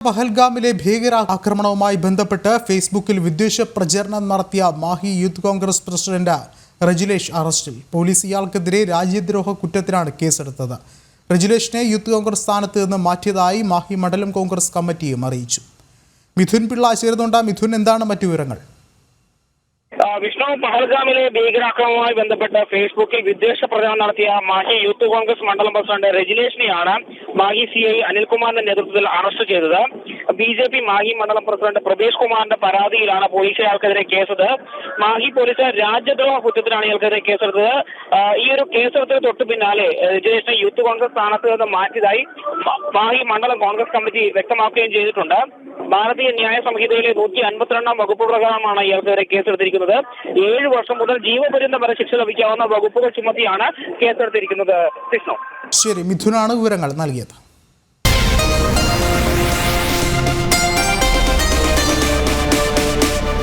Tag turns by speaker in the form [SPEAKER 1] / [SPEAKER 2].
[SPEAKER 1] പഹൽഗാമിലെ ഭീകരാക്രമണവുമായി ബന്ധപ്പെട്ട് ഫേസ്ബുക്കിൽ വിദ്വേഷ പ്രചരണം നടത്തിയ മാഹി യൂത്ത് കോൺഗ്രസ് പ്രസിഡന്റ് റജിലേഷ് അറസ്റ്റിൽ പോലീസ് ഇയാൾക്കെതിരെ രാജ്യദ്രോഹ കുറ്റത്തിനാണ് കേസെടുത്തത്. റജിലേഷിനെ യൂത്ത് കോൺഗ്രസ് സ്ഥാനത്ത് നിന്ന് മാറ്റിയതായി മാഹി മണ്ഡലം കോൺഗ്രസ് കമ്മിറ്റിയും അറിയിച്ചു. മിഥുൻ പിള്ള ചേരുന്നുണ്ട്. മിഥുൻ എന്താണ് മറ്റു വിവരങ്ങൾ?
[SPEAKER 2] വിഷ്ണു പഹൽഗാമിലെ ഭീകരാക്രമണവുമായി ബന്ധപ്പെട്ട് ഫേസ്ബുക്കിൽ വിദ്വേഷ പ്രചരണം നടത്തിയ മാഹി യൂത്ത് കോൺഗ്രസ് മണ്ഡലം പ്രസിഡന്റ് രജിലേഷിനെയാണ് മാഹി സി ഐ അനിൽകുമാറിന്റെ നേതൃത്വത്തിൽ അറസ്റ്റ് ചെയ്തത്. ബി ജെ പി മാഹി മണ്ഡലം പ്രസിഡന്റ് പ്രതീഷ് കുമാറിന്റെ പരാതിയിലാണ് പോലീസ് ഇയാൾക്കെതിരെ കേസത് മാഹി പോലീസ് രാജ്യദ്രോഹ കുറ്റത്തിനാണ് ഇയാൾക്കെതിരെ കേസെടുത്തത്. ഈ ഒരു കേസെടുത്തിന് തൊട്ട് പിന്നാലെ ഏഹ്, യൂത്ത് കോൺഗ്രസ് സ്ഥാനത്ത് നിന്ന് മാറ്റിയതായി മാഹി മണ്ഡലം കോൺഗ്രസ് കമ്മിറ്റി വ്യക്തമാക്കുകയും ചെയ്തിട്ടുണ്ട്. ഭാരതീയ ന്യായ സംഹിതയിലെ നൂറ്റി അൻപത്തിരണ്ടാം വകുപ്പ് പ്രകാരമാണ് ഇയാൾക്കെതിരെ കേസെടുത്തിരിക്കുന്നത്. ഏഴ് വർഷം മുതൽ ജീവപര്യന്തം വരെ ശിക്ഷ ലഭിക്കാവുന്ന വകുപ്പുകൾ ചുമത്തിയാണ് കേസെടുത്തിരിക്കുന്നത്. വിഷ്ണു
[SPEAKER 1] ശരി മിഥുനാണ് വിവരങ്ങൾ നൽകിയത്.